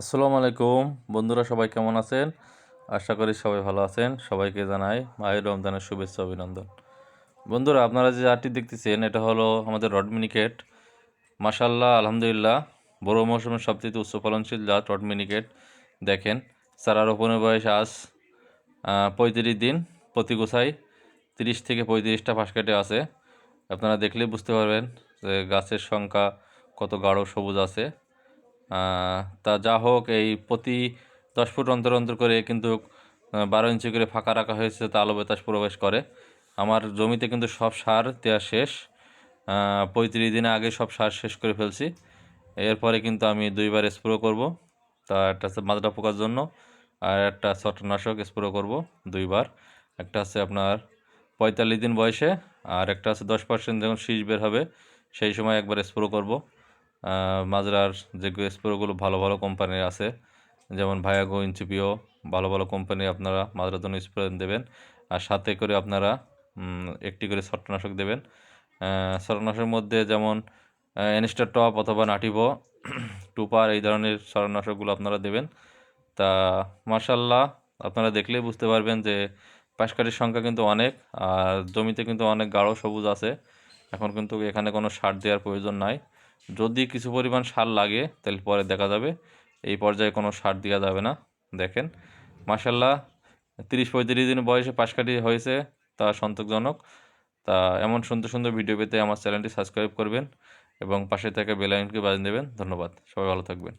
আসসালামু আলাইকুম। বন্ধুরা, সবাই কেমন আছেন? আশা করি সবাই ভালো আছেন। সবাইকে জানাই মাহির রমজানের শুভেচ্ছা, অভিনন্দন। বন্ধুরা, আপনারা যে আটটি দেখতেছেন, এটা হলো আমাদের রড মিনিকেট মাসাল্লাহ আলহামদুলিল্লাহ, বড় মৌসুমের সবচেয়ে উচ্চ ফলনশীল জাত রড মিনিকেট দেখেন চারা রোপণের বয়স আজ পঁয়ত্রিশ দিন, প্রতি গোছায় তিরিশ থেকে পঁয়ত্রিশটা ফাঁস কেটে আছে। আপনারা দেখলেই বুঝতে পারবেন যে গাছের সংখ্যা কত গাঢ় সবুজ আছে। তা যা হোক, এই প্রতি দশ ফুট অন্তর অন্তর করে কিন্তু বারো ইঞ্চি করে ফাঁকা রাখা হয়েছে, তা আলো বাতাস প্রবেশ করে। আমার জমিতে কিন্তু সব সার দেওয়া শেষ। পঁয়ত্রিশ দিনে আগে সব সার শেষ করে ফেলছি। এরপরে কিন্তু আমি দুইবার স্প্রে করব। তা একটা হচ্ছে মাজরা পোকার জন্য, আর একটা ছটনাশক স্প্রে করব দুইবার। একটা হচ্ছে আপনার পঁয়তাল্লিশ দিন বয়সে, আর একটা হচ্ছে দশ পার্সেন্ট যখন শীষ বের হবে, সেই সময় একবার স্প্রে করব। মাজরার যে স্প্রেগুলো ভালো ভালো কোম্পানির আছে যেমন ভায়াগো ইনচিপিও ভালো ভালো কোম্পানি আপনারা মাজরার জন্য স্প্রে দেবেন। আর সাথে করে আপনারা একটি করে ছত্রনাশক দেবেন। আহ, ছত্রনাশকের মধ্যে যেমন এনস্টার টপ অথবা নাটিভো টুপার এই ধরনের ছত্রনাশকগুলো আপনারা দেবেন। তা মার্শাল্লাহ আপনারা দেখলেই বুঝতে পারবেন যে পাশকাঠির সংখ্যা কিন্তু অনেক আর জমিতে কিন্তু অনেক গাঢ় সবুজ আছে। এখন কিন্তু এখানে কোনো সার দেওয়ার প্রয়োজন নাই। যদি কিছু পরিমাণ সার লাগে, তাহলে পরে দেখা যাবে। এই পর্যায়ে কোনো সার দেওয়া যাবে না, দেখেন। মাসাল্লাহ তিরিশ পঁয়ত্রিশ দিন বয়সে পাশ কাটিয়ে হয়েছে, তা সন্তোষজনক। তা এমন সুন্দর সুন্দর ভিডিও পেতে আমার চ্যানেলটি সাবস্ক্রাইব করবেন এবং পাশে থাকা বেলাইনকে বাজিয়ে দেবেন। ধন্যবাদ, সবাই ভালো থাকবেন।